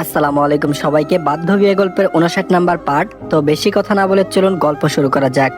আসসালামু আলাইকুম সবাইকে। বাধ্য বিয়ে গল্পের উনষাট নাম্বার পার্ট। তো বেশি কথা না বলে চলুন গল্প শুরু করা যাক।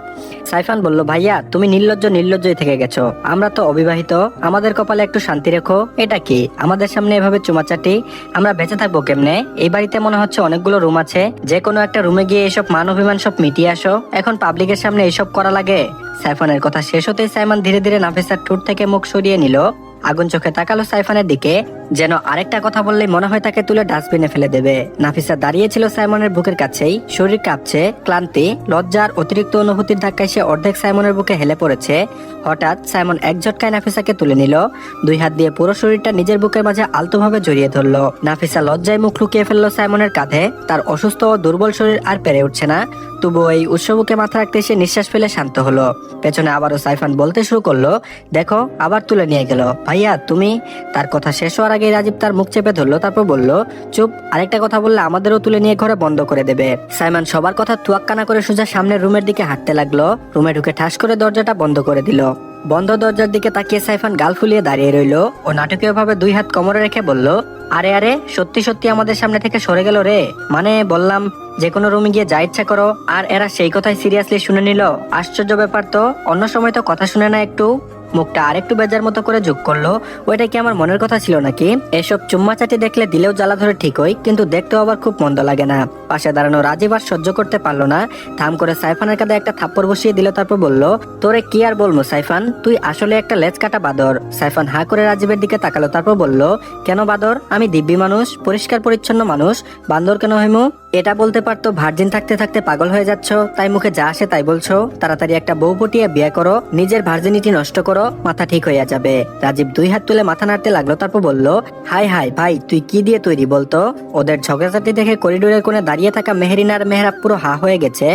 সাইফান বলল, ভাইয়া, তুমি নির্লজ্জ নির্লজ্জই থেকে গেছো। আমরা তো অবিবাহিত। আমাদের কপালে একটু শান্তি রেখো। এটা কি? আমাদের সামনে এভাবে চুমাচাটি? আমরা বেঁচে থাকব কেমনে? এই বাড়িতে মনে হচ্ছে অনেকগুলো রুম আছে। যে কোনো একটা রুমে গিয়ে এসব মান অভিমান সব মিটিয়ে আসো। এখন পাবলিকের সামনে এসব করা লাগে? সাইফানের কথা শেষ হতেই সাইমান ধীরে ধীরে নাফিসার ঠোঁট থেকে মুখ সরিয়ে নিল। আগুন চোখে তাকালো সাইফানের দিকে। যেন আরেকটা কথা বললেই মনে হয় তাকে তুলে ডাস্টবিনে ফেলে দেবে। নাফিসা দাঁড়িয়ে ছিল সাইমনের বুকের কাছেই। শরীর কাঁপছে, ক্লান্তি, লজ্জার অতিরিক্ত অনুভূতির ধাক্কায় সে অর্ধেক সাইমনের বুকে হেলে পড়েছে। হঠাৎ সাইমন এক ঝটকায় নাফিসাকে তুলে নিল। দুই হাত দিয়ে পুরো শরীরটা নিজের বুকের মাঝে আলতোভাবে জড়িয়ে ধরলো। নাফিসা লজ্জায় মুখ লুকিয়ে ফেলল সাইমনের কাঁধে। তার অসুস্থ ও দুর্বল শরীর আর পেরে উঠছে না। তবুও এই উৎসবকে মাথা রাখতে সে নিঃশ্বাস ফেলে শান্ত হলো। পেছনে আবারও সাইফান বলতে শুরু করল, দেখো, আবার তুলে নিয়ে গেল। ভাইয়া, তুমি? তার কথা শেষ হওয়ার আগে রাজীব তার মুখ চেপে ধরলো, তারপর বলল, চুপ, আরেকটা কথা বললে আমাদেরও তুলে নিয়ে ঘরে বন্ধ করে দেবে। সাইমান সবার কথা তুয়াক্কানা করে সোজা সামনের রুমের দিকে হাঁটতে লাগল। রুমে ঢুকে ঠাস করে দরজাটা বন্ধ করে দিল। বন্ধ দরজার দিকে তাকিয়ে সাইফান গাল ফুলিয়ে দাঁড়িয়ে রইল। ও নাটকীয় ভাবে দুই হাত কোমরে রেখে বলল, আরে আরে, সত্যি সত্যি আমাদের সামনে থেকে সরে গেল রে। মানে বললাম, যে কোনো রুমে গিয়ে যা ইচ্ছা করো। আর এরা সেই কথাই সিরিয়াসলি শুনে নিল। আশ্চর্য ব্যাপার তো, অন্য সময় তো কথা শুনে না একটু। মুখটা আরেকটু বেজার মতো করে যোগ করল। ওইটা কি আমার মনের কথা ছিল নাকি? এসব চুম্মাচাটি দেখলে দিলেও জ্বালা ধরে ঠিক ঠিকই কিন্তু দেখতেও আবার খুব মন্দ লাগে না। পাশে দাঁড়ানো রাজীব আর সহ্য করতে পারল না। থাম করে সাইফানের কাঁধে একটা থাপ্পড় বসিয়ে দিল, তারপর বলল, তোরে কি আর বলব সাইফান? তুই আসলে একটা লেজ কাটা বাদর। সাইফান হা করে রাজীবের দিকে তাকালো, তারপর বলল, কেন বাদর? আমি দিব্যি মানুষ, পরিষ্কার পরিচ্ছন্ন মানুষ। বান্দর কেন হইমু? এটা বলতে পারতো, ভার্জিন থাকতে থাকতে পাগল হয়ে যাচ্ছ, তাই মুখে যা আসে তাই বলছো। তাড়াতাড়ি একটা বউ পটিয়ে বিয়ে করো, নিজের ভার্জিনিটি নষ্ট করো, মাথা ঠিক হইয়া যাবে। রাজীব দুই হাত তুলে মাথা নাড়তে লাগল, তারপর বলল, হাই হাই, ভাই, তুই কি দিয়ে তৈরি বলতো? ওদের ঝগড়াঝাটি দেখে করিডোরের কোণে দাঁড়িয়ে থাকা মেহরিনার মেহরাব পুরো হা হয়ে গেছে।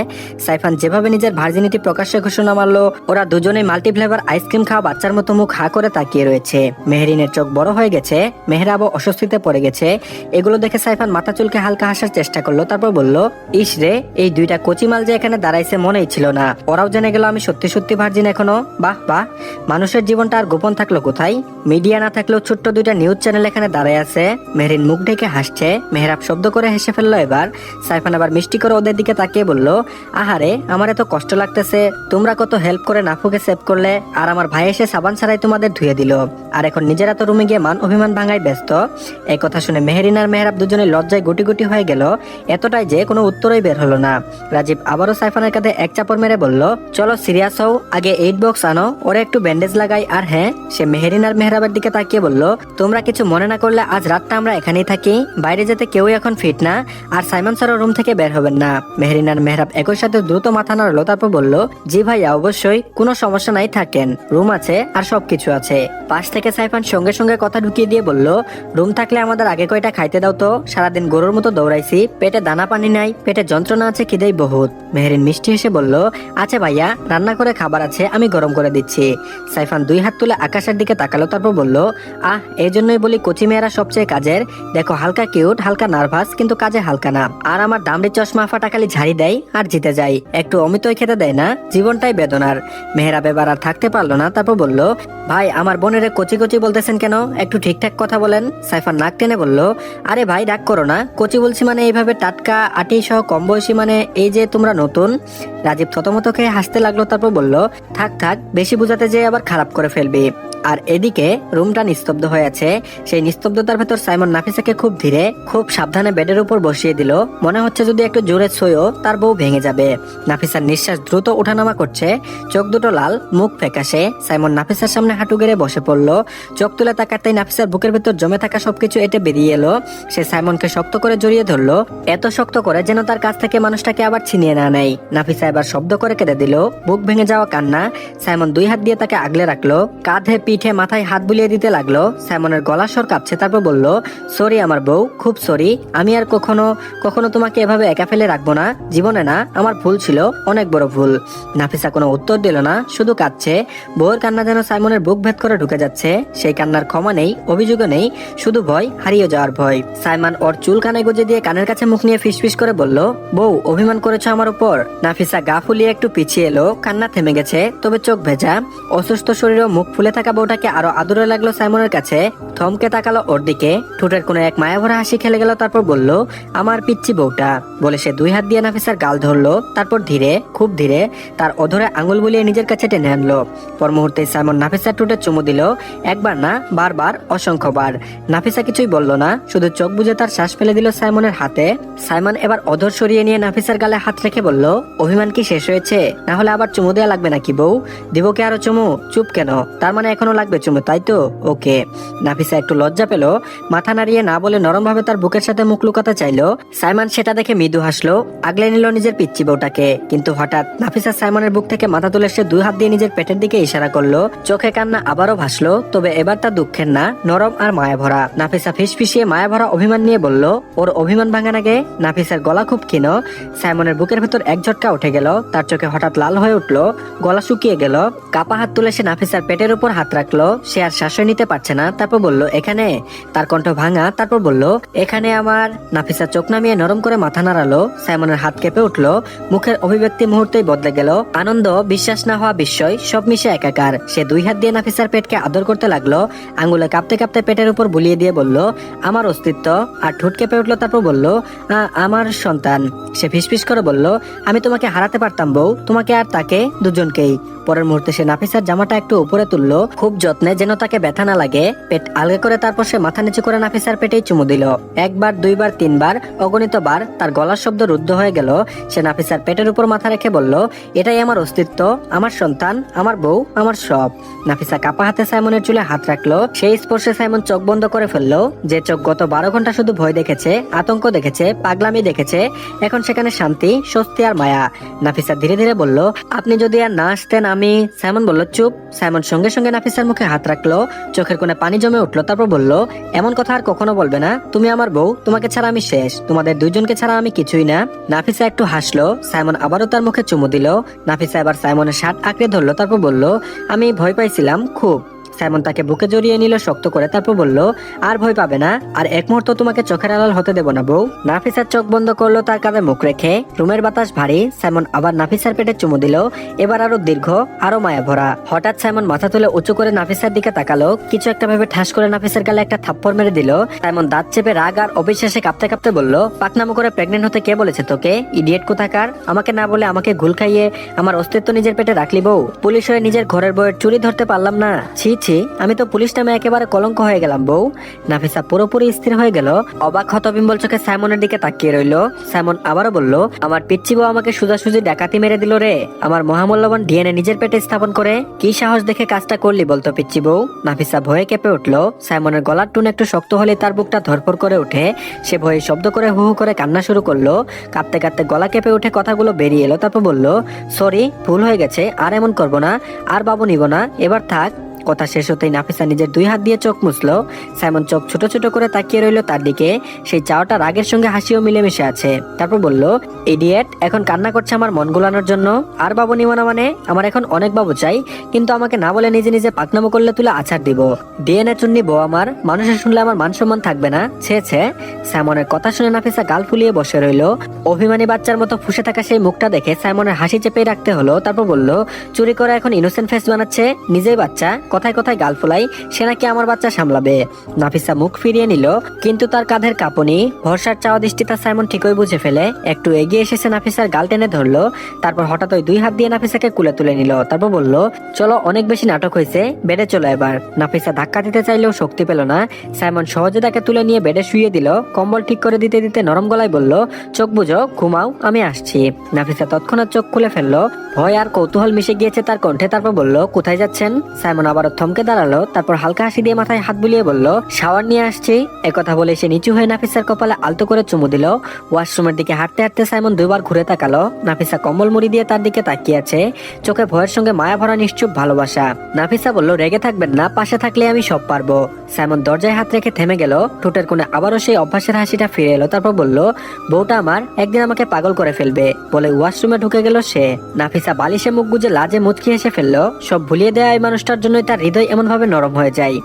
সাইফান যেভাবে নিজের ভার্জিনিটি প্রকাশ্যে ঘোষণা মারলো, ওরা দুজনেই মাল্টি ফ্লেভার আইসক্রিম খাওয়া বাচ্চার মতো মুখ হা করে তাকিয়ে রয়েছে। মেহরিনের চোখ বড় হয়ে গেছে, মেহরাবও অস্বস্তিতে পড়ে গেছে। এগুলো দেখে সাইফান মাথা চুলকে হালকা হাসার চেষ্টা করল তারপর বলল, ইস রে, এই দুইটা কচিমাল যে এখানে দাঁড়াইছে মনেই ছিল না। ওরাও জেনে গেল আমি সত্যি সত্যি ভার্জিন এখনও। বাহ বাহ। মানুষের জীবনটা আর গোপন থাকল কোথায়? মিডিয়া না থাকলেও ছোট্ট দুইটা নিউজ চ্যানেল এখানে দাঁড়ায় আছে। মেহরিন মুখ ঢেকে হাসছে, মেহরাব শব্দ করে হেসে ফেলল এবার। সাইফান আবার মিষ্টি করে ওদের দিকে তাকিয়ে বলল, আহারে, আমার এত কষ্ট লাগতেছে। তোমরা কত হেল্প করে নাফুকে সেভ করলে। আর আমার ভাই এসে সাবান ছাড়াই তোমাদের ধুয়ে দিল। আর এখন নিজেরা তো রুমে গিয়ে মান অভিমান ভাঙায় ব্যস্ত। এই কথা শুনে মেহরিন আর মেহরাব দুজনে লজ্জায় গুটি গুটি হয়ে গেল। এতটাই যে কোনো উত্তরই বের হলো না। রাজীব আবারও সাইফানের কাঁধে এক চাপড় মেরে বলল, চলো সিরিয়াস হও, আগে এইট বক্স আনো, ওরা একটু ব্যান্ডেজ লাগাই। আর হ্যাঁ সে মেহরিন আর মেহরাবের দিকে তাকিয়ে বলল, তোমরা কিছু মনে না করলে আজ রাতটা আমরা এখানেই থাকি, বাইরে যেতে কেউই এখন ফিট না, আর সাইমন স্যারও রুম থেকে বের হবেন না। মেহরিন আর মেহরাব একই সাথে দ্রুত মাথা নাড়লো, তারপর বলল, জি ভাইয়া, অবশ্যই, কোনো সমস্যা নাই, থাকেন রুম আছে আর সবকিছু আছে। পাশ থেকে সাইফান সঙ্গে সঙ্গে কথা ঢুকিয়ে দিয়ে বলল রুম থাকলে আমাদের আগে কয়টা খাইতে দাও তো? সারাদিন গরুর মতো দৌড়াইছি, পেটে দানা পানি নাই পেটে যন্ত্রণা আছে, খিদেই বহুত। মেহরিন মিষ্টি হেসে বলল আচ্ছা ভাইয়া, রান্না করে খাবার আছে, আমি গরম করে দিচ্ছি। সাইফান দুই হাত তুলে আকাশের দিকে তাকালো, তারপর বলল, আহ এই জন্যই বলি কচি মেয়েরা সবচেয়ে কাজের। দেখো, হালকা কিউট, হালকা নার্ভাস, কিন্তু কাজে হালকা না। আর আমার দামড়ি চশমা ফাটাকালি ঝাড়ি দেয়, আর জিতে যায়। একটু অমিতই খেতে দেয় না, জীবনটাই বেদনার। মেহরাব এবার আর থাকতে পারল না, তারপর বলল, ভাই, আমার বোনের কচি কচি বলতেছেন কেন? একটু ঠিকঠাক কথা বলেন। সাইফান নাক টেনে বলল, আরে ভাই, রাগ করো না। কচি বলছি মানে এইভাবে টাটকা আটি সহ কম বয়সী মানে এই যে তোমরা নতুন, রাজীব থতমত খেয়ে হাসতে লাগল, তারপর বলল, থাক থাক, বেশি বোঝাতে যে আবার খারাপ করে ফেলবি। আর এদিকে রুমটা নিস্তব্ধ হয়ে আছে। সেই নিস্তব্ধতার ভেতর সাইমন নাফিসাকে খুব ধীরে, খুব সাবধানে বেডের উপর বসিয়ে দিল। মনে হচ্ছে যদি একটু জোরে ছইও তার বউ ভেঙে যাবে। নাফিসার নিঃশ্বাস দ্রুত ওঠানামা করছে। চোখ দুটো লাল, মুখ ফ্যাকাশে। সাইমন নাফিসার সামনে হাঁটু গেড়ে বসে পড়ল। চোখ তুলে তাকাতেই নাফিসার বুকের ভেতর জমে থাকা সবকিছু এটে বেরিয়ে এলো। সে সাইমনকে শক্ত করে জড়িয়ে ধরলো, এত শক্ত করে যেন তার কাছ থেকে মানুষটাকে আবার ছিনিয়ে না নেয় নাফিসা এবার শব্দ করে কেঁদে দিল, বুক ভেঙে যাওয়া কান্না। সাইমন দুই হাত দিয়ে তাকে আগলে রাখল, কাঁধে পিঠে মাথায় হাত বুলিয়ে দিতে লাগল। সাইমনের গলা স্বর কাঁপছে, তারপর বলল, সরি আমার বউ, খুব সরি। আমি আর কখনো কখনো তোমাকে এভাবে একা ফেলে রাখব না। জীবনে না, আমার ভুল ছিল, অনেক বড় ভুল। নাফিসা কোনো উত্তর দিল না, শুধু কাঁদছে। বউয়ের কান্না যেন সাইমনের বুক ভেদ করে ঢুকে যাচ্ছে। সেই কান্নার ক্ষমা নেই, অভিযোগও নেই, শুধু ভয়, হারিয়ে যাওয়ার ভয়। সাইমান ওর চুল কানে গুজে দিয়ে কানের কাছে মুখ নিয়ে ফিসফিস করে বলল, বউ, অভিমান করেছ আমার উপর? নাফিসা গা ফুলিয়ে একটু পিছিয়ে এলো। কান্না থেমে গেছে, তবে চোখ ভেজা। অসুস্থ শরীর মুখ ফুলে থাকা বউটাকে আরও আদরে লাগল সাইমনের কাছে। থমকে তাকালো ওর দিকে। ঠোঁটের কোনো এক মায়া ভরা হাসি খেলে গেল, তারপর বলল, আমার পিচ্ছি বউটা। বলে সে দুই হাত দিয়ে নাফিসার গাল ধরলো, তারপর ধীরে, খুব ধীরে, তার অধরে আঙুল বুলিয়ে নিজের কাছে টেনে আনলো। পর মুহূর্তে সাইমন নাফিসার ঠোঁটে চুমু দিল, একবার না, বারবার, অসংখ্যবার। নাফিসা কিছুই বলল না, শুধু চোখ বুজে তার শ্বাস ফেলে দিল সাইমনের হাতে। সাইমন এবার অধর সরিয়ে নিয়ে নাফিসার গালে হাত রেখে বলল, অভিমান কি শেষ হয়েছে? না হলে আবার চুমু দেওয়া লাগবে নাকি বউ? দিব কি আরও চুমু? চুপ কেন? তার মানে এখনও লাগবে চুমু, তাই তো? ওকে। নাফিসা একটু লজ্জা পেল। মাথা নাড়িয়ে না বলে নরম ভাবে তার বুকের সাথে মুখ লুকাতে চাইলো। সাইমন সেটা দেখে মৃদু হাসলো, আগলে নিল নিজের পিচ্ছি বউটাকে। কিন্তু হঠাৎ নাফিসা সাইমনের বুক থেকে মাথা তুলে সে দুই হাত দিয়ে নিজের পেটের দিকে ইশারা করল। চোখে কান্না আবারও ভাসলো, তবে এবার তা দুঃখের না, নরম আর মায়া ভরা নাফিসা ফিস ফিসিয়ে মায়া ভরা অভিমান নিয়ে বলল, ওর অভিমান ভাঙা নাগে নাফিসার গলা খুব ক্ষীণ। সাইমনের বুকের ভেতর এক ঝটকা উঠে গেল। তার চোখে হঠাৎ লাল হয়ে উঠল, গলা শুকিয়ে গেল। কাপা হাত তুলে সে নাফিসার পেটের উপর হাত রাখল সে আর শ্বাসই নিতে পারছে না। তারপর বলল এখানে? তার কণ্ঠ ভাঙা তারপর বলল এখানে আমার নাফিসা চোখ নামিয়ে নরম করে মাথা নাড়ালো সাইমনের হাত কেঁপে উঠল মুখের অভিব্যক্তি মুহূর্তেই বদলে গেল। আনন্দ বিশ্বাস না হওয়া বিস্ময় সব মিশে একাকার। সে দুই হাত দিয়ে নাফিসার পেটকে আদর করতে লাগল আঙ্গুলে কাঁপতে কাঁপতে পেটের উপর বুলিয়ে দিয়ে বলল আমার অস্তিত্ব। আর ঠোঁট কেঁপে উঠল তারপর বলল "আ, আমার সন্তান। সে ফিসফিস করে বলল আমি তোমাকে হারাতে পারতাম বউ তোমাকে আর তাকে দুজনকেই। পরের মুহূর্তে সে নাফিসার জামাটা একটু উপরে তুললো খুব যত্নে যেন তাকে ব্যথা না লাগে, পেট আলগে করে তারপর সে মাথা নিচু করে নাফিসার পেটেই চুমু দিল। একবার, দুইবার, তিনবার, অগণিত বার তার গলার শব্দ রুদ্ধ হয়ে গেল। সে নাফিসার পেটের উপর মাথা রেখে বলল, এটাই আমার অস্তিত্ব, আমার সন্তান, আমার বউ, আমার সব। নাফিসা কাপা হাতে সাইমনের চুলে হাত রাখল, সেই স্পর্শে সাইমন চোখ বন্ধ করে ফেলল। যে চোখ গত বারো ঘণ্টা শুধু ভয় দেখেছে, আতঙ্ক দেখেছে, পাগলামি দেখেছে, এখন সেখানে শান্তি, স্বস্তি আর মায়া। নাফিসা ধীরে ধীরে বলল, আপনি যদি আর না আসতেন আমি, সাইমন বলল, চুপ। সাইমন সঙ্গে সঙ্গে নাফিসার মুখে হাত রাখল, চোখের কোণে পানি জমে উঠল, তারপর বলল, এমন কথা আর কখনো বলবে না। তুমি আমার বউ, তোমাকে ছাড়া আমি শেষ। তোমাদের দুইজনকে ছাড়া আমি কিছুই না। নাফিসা একটু হাসলো। সাইমন আবারও তার মুখে চুমু দিল। নাফিসা এবার সাইমনের শার্ট আঁকড়ে ধরলো, তারপর বলল, আমি ভয় পাইছিলাম, খুব। সাইমন তাকে বুকে জড়িয়ে নিল, শক্ত করে তারপর বলল, আর ভয় পাবে না, আর এক মুহূর্ত তোমাকে চোখের আড়াল হতে দেবো না বউ। নাফিসার চোখ বন্ধ করল, তার কাঁধে মুখ রেখে। রুমের বাতাস ভারী, সাইমন আবার নাফিসার পেটে চুমু দিল। এবার আরও দীর্ঘ, আরও মায়া ভরা। হঠাৎ সাইমন মাথা তুলে উঁচু করে নাফিসার দিকে তাকালো। কিছু একটা ভেবে ঠাস করে নাফিসার গালে একটা থাপ্পড় মেরে দিল। সাইমন দাঁত চেপে রাগ আর অবিশ্বাসে কাঁপতে কাঁপতে বলল, পাকনামো করে প্রেগনেন্ট হতে কে বলেছে তোকে? ইডিয়েট কোথাকার? আমাকে না বলে আমাকে ঘুল খাইয়ে আমার অস্তিত্ব নিজের পেটে রাখলি বউ? পুলিশ হয়ে নিজের ঘরের বউয়ের চুরি ধরতে পারলাম না। ছি ছি আমি তো পুলিশ নামে একেবারে কলঙ্ক হয়ে গেলাম, বউ। নাফিসা পুরোপুরি স্থির হয়ে গেল। অবাক হতবিম্বল চোখে সাইমনের দিকে তাকিয়ে রইল। সাইমন আবারও বলল, আমার পিচ্ছি বউ আমাকে সোজাসুজি ডাকাতি মেরে দিল রে। আমার মহামূল্যবান ডিএনএ নিজের পেটে স্থাপন করে। কি সাহস দেখে কাজটা করলি বলতো পিচ্ছি বউ? নাফিসা ভয়ে কেঁপে উঠল। সাইমনের গলার টুন একটু শক্ত হলে তার বুকটা ধরপর করে ওঠে। সে ভয়ে শব্দ করে হু হু করে কান্না শুরু করল। কাঁপতে কাঁপতে গলা কেঁপে উঠে কথাগুলো বেরিয়ে এলো, তারপর বলল, সরি, ভুল হয়ে গেছে, আর এমন করব না, আর বাবু নিব না। এবার থাক কথা শেষ হতেই নাফিসা নিজের দুই হাত দিয়ে চোখ মুছলো। সাইমন চোখ ছোট ছোট করে তাকিয়ে রইল তার দিকে। সেই চাওয়াটা রাগের সঙ্গে হাসিও মিলেমিশে আছে। তারপর বলল, ইডিয়েট, এখন কান্না করছে আমার মন গুলানোর জন্য। আর বাবু নিব না মানে? আমার এখন অনেক বাবু চাই, কিন্তু আমাকে না বলে নিজে নিজে পাকনামো করলে তুলে আছাড় দিব। ডিএনএ চুন্নি বউ আমার, মানুষের শুনলে আমার মান সম্মান থাকবে না। ছে ছে। সাইমনের কথা শুনে নাফিসা গাল ফুলিয়ে বসে রইল। অভিমানী বাচ্চার মতো ফুসে থাকা সেই মুখটা দেখে সাইমনের হাসি চেপে রাখতে হলো। তারপর বলল, চুরি করে এখন ইনোসেন্ট ফেস বানাচ্ছে, নিজেই বাচ্চা কথায় কথায় গাল ফুলাই, সে নাকি আমার বাচ্চা সামলাবে। নাফিসা মুখ ফিরিয়ে নিল, কিন্তু তার কাঁধের কাঁপুনি, ভরসার চাওয়া দৃষ্টিটা সাইমন ঠিকই বুঝে ফেলে। একটু এগিয়ে এসেছে নাফিসার, গাল টেনে ধরলো, তারপর হঠাৎ ওই দুই হাত দিয়ে নাফিসাকে কুলে তুলে নিল, তারপর বলল, চলো, অনেক বেশি নাটক হয়েছে, বেডে চলো এবার। নাফিসা ধাক্কা দিতে চাইলেও শক্তি পেল না। সাইমন সহজে তাকে তুলে নিয়ে বেডে শুয়ে দিল, কম্বল ঠিক করে দিতে দিতে নরম গলায় বলল, চোখ বুঝো, ঘুমাও, আমি আসছি। নাফিসা তৎক্ষণাৎ চোখ খুলে ফেলল, ভয় আর কৌতূহল মিশে গিয়েছে তার কণ্ঠে, তারপর বলল, কোথায় যাচ্ছেন? সাইমন আবারও থমকে দাঁড়াল, তারপর হালকা হাসি দিয়ে মাথায় হাত বুলিয়ে বলল, শাওয়ার নিয়ে আসছি। একথা বলে সে নিচু হয়ে নাফিসার কপালে আলতো করে চুমু দিল। ওয়াশরুমের দিকে হাঁটতে হাঁটতে সাইমন দুইবার ঘুরে তাকালো। নাফিসা কম্বল মুড়ি দিয়ে তার দিকে তাকিয়ে আছে। চোখে ভয়ের সঙ্গে মায়া ভরা নিশ্চুপ ভালোবাসা। নাফিসা বলল, রেগে থাকবেন না, পাশে থাকলে আমি সব পারব। সাইমন দরজায় হাত রেখে থেমে গেল। ঠোঁটের কোণে আবারও সেই অভ্যাসের হাসিটা ফিরে এলো, তারপর বলল, বউটা আমার একদিন আমাকে পাগল করে ফেলবে। বলে ওয়াশরুমে ঢুকে গেল সে। নাফিসা বালিশে মুখ গুজে লাজে মুচকি হেসে ফেলল, সব ভুলিয়ে দেয়া এই মানুষটার জন্যই তার হৃদয় এমন ভাবে নরম হয়ে যায়।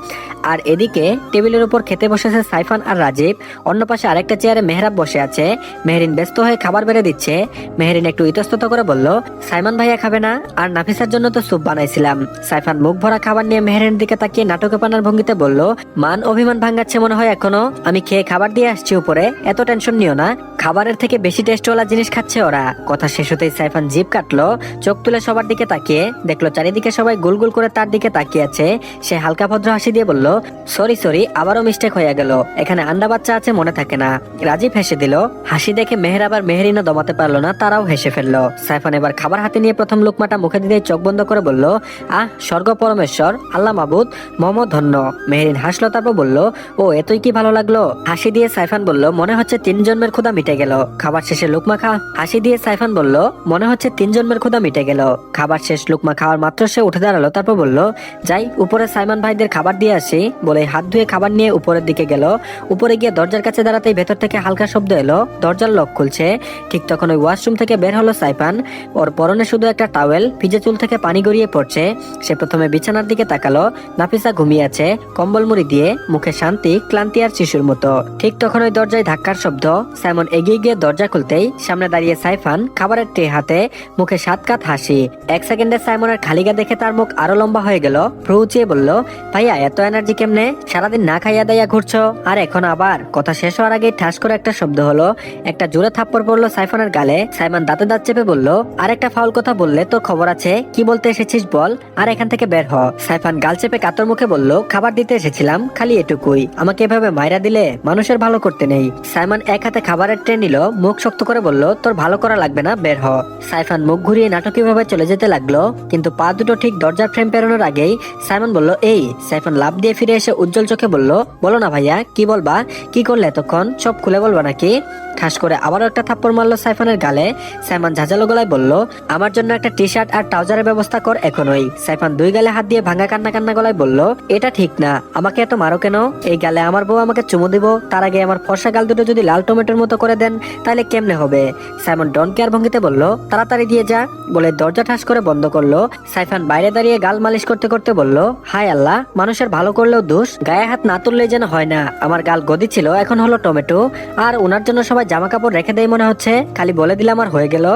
আর এদিকে টেবিলের উপর খেতে বসেছে সাইফান আর রাজীব। অন্য পাশে আরেকটা চেয়ারে মেহরাব বসে আছে। মেহরিন ব্যস্ত হয়ে খাবার বেড়ে দিচ্ছে। মেহরিন একটু ইতস্তত করে বলল, সাইমান ভাইয়া খাবে না? আর নাফিসার জন্য তো স্যুপ বানাইছিলাম। সাইফান মুখ ভরা খাবার নিয়ে মেহরিনের দিকে তাকিয়ে নাটকে পানার ভঙ্গিতে বলল, মান অভিমান ভাঙাচ্ছে মনে হয় এখনও। আমি খেয়ে খাবার দিয়ে আসছি উপরে। এত টেনশন নিও না। খাবারের থেকে বেশি টেস্টওয়ালা জিনিস খাচ্ছে ওরা। কথা শেষ হতেই সাইফান জিভ কাটলো, চোখ তুলে সবার দিকে তাকিয়ে দেখল, চারিদিকে সবাই গুল গুল করে তার দিকে তাকিয়ে আছে? সে হালকা ভদ্র হাসি দিয়ে বলল, সরি সরি, আবারও মিস্টেক হয়ে গেল। এখানে আন্ডা বাচ্চা আছে, মনে থাকে না। রাজীব হেসে দিল, হাসি দেখে মেহের আবার মেহেরিনা দমাতে পারল না, তারাও হেসে ফেলল। সাইফান এবার খাবার হাতে নিয়ে প্রথম লোকমাটা মুখে দিতে চোখ বন্ধ করে বলল, আহ, স্বর্গ পরমেশ্বর, আল্লাহ মাবুদ মোহাম্মদ ধন্য। মেহেরিন হাসলো, তারপর বলল, ও এতই কি ভালো লাগল? হাসি দিয়ে সাইফান বলল, মনে হচ্ছে তিন জন্মের ক্ষুদা মিটে গেল। খাবার শেষে লুকমা খা, হাসি দিয়ে সাইফান বলল, মনে হচ্ছে তিন জন্মের ক্ষুদা মিটে গেল। খাবার শেষ লুকমা খাওয়ার মাত্র সে উঠে দাঁড়াল, তারপর বলল যাই, উপরে সাইমন ভাইদের খাবার দিয়ে আসি, বলে হাত ধুয়ে খাবার নিয়ে উপরের দিকে গেল। উপরে গিয়ে দরজার কাছে দাঁড়াতেই ভেতর থেকে হালকা শব্দ এলো। দরজার লক খুলছে। ঠিক তখন ওই ওয়াশরুম থেকে বের হলো সাইফান। ওর পরনে শুধু একটা টাওয়েল ভিজে চুল থেকে পানি গড়িয়ে পড়ছে। সে প্রথমে বিছানার দিকে তাকালো। নাফিসা ঘুমিয়ে আছে, কম্বল মুড়ি দিয়ে, মুখে শান্তি, ক্লান্তি আর শিশুর মতো। ঠিক তখন ওই দরজায় ধাক্কার শব্দ। সাইমন এগিয়ে গিয়ে দরজা খুলতেই সামনে দাঁড়িয়ে সাইফান খাবারের ট্রে হাতে, মুখে সাত কাত হাসি। এক সেকেন্ডে সাইমনের খালিগা দেখে তার মুখ আরও লম্বা হয়ে গেল। ভ্রু বলল, ভাইয়া, এত এনার্জি কেমনে? সারাদিন না খাইয়া দাইয়া ঘুরছো? আর এখন আবার, কথা শেষ হওয়ার আগে ঠাস করে একটা শব্দ হলো, একটা জোরে থাপ্পড় পড়ল সাইফানের গালে। সাইমান দাঁতে দাঁত চেপে বলল আর একটা ফাউল কথা বললে তোর খবর আছে, কি বলতে এসেছিস বল? আর এখান থেকে বের হ। সাইফান গাল চেপে কাতর মুখে বলল, খাবার দিতে এসেছিলাম, খালি এটুকুই। আমাকে এভাবে মাইরা দিলে মানুষের ভালো করতে নেই। সাইমান এক হাতে খাবারের ট্রে নিল, মুখ শক্ত করে বলল, তোর ভালো করা লাগবে না, বের হ। সাইফান মুখ ঘুরিয়ে নাটকীয় ভাবে চলে যেতে লাগল, কিন্তু পা দুটো ঠিক দরজার ফ্রেম পেরোনোর আগেই সাইমন বলল, এই, সাইফান লাভ দিয়ে ফিরে এসে উজ্জ্বল চোখে বলল, বলো না ভাইয়া, কি বলবা? কি করলে এতক্ষণ? সব খুলে বলবা নাকি? ঠাস করে আবারও একটা থাপ্পড় মারলো সাইফানের গালে। সাইমান ঝাঁঝালো গলায় বলল, আমার জন্য একটা টি শার্ট আর ট্রাউজারের ব্যবস্থা কর এখনই। সাইফান দুই গালে হাত দিয়ে ভাঙা কান্না কান্না গলায় বলল, এটা ঠিক না। আমাকে এত মারো কেন? এই গালে আমার বউ আমাকে চুমু দিব। তার আগে আমার ফর্সা গাল দুটো যদি লাল টমেটোর মতো করে দেন, তাহলে কেমনে হবে? সাইমন ডন কেয়ার ভঙ্গিতে বলল, তাড়াতাড়ি দিয়ে যা। বলে দরজা ঠাস করে বন্ধ করল। সাইফান বাইরে দাঁড়িয়ে গাল মালিশ করতে করতে বলল, হায় আল্লাহ, মানুষের ভালো করলেও দোষ, গায়ে হাত না তুললেই যেন হয় না। আমার গাল গদি ছিল, এখন হলো টমেটো। আর ওনার জন্য সবাই জামা কাপড় রেখে দেয় মনে হচ্ছে, খালি বলে দিলাম আর হয়ে গেল।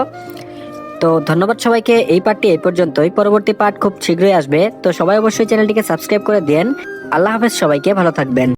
তো ধন্যবাদ সবাইকে, এই পার্টটি এই পর্যন্তই। পরবর্তী পার্ট খুব শীঘ্রই আসবে। তো সবাই অবশ্যই চ্যানেলটিকে সাবস্ক্রাইব করে দেন আল্লাহ হাফেজ সবাইকে, ভালো থাকবেন।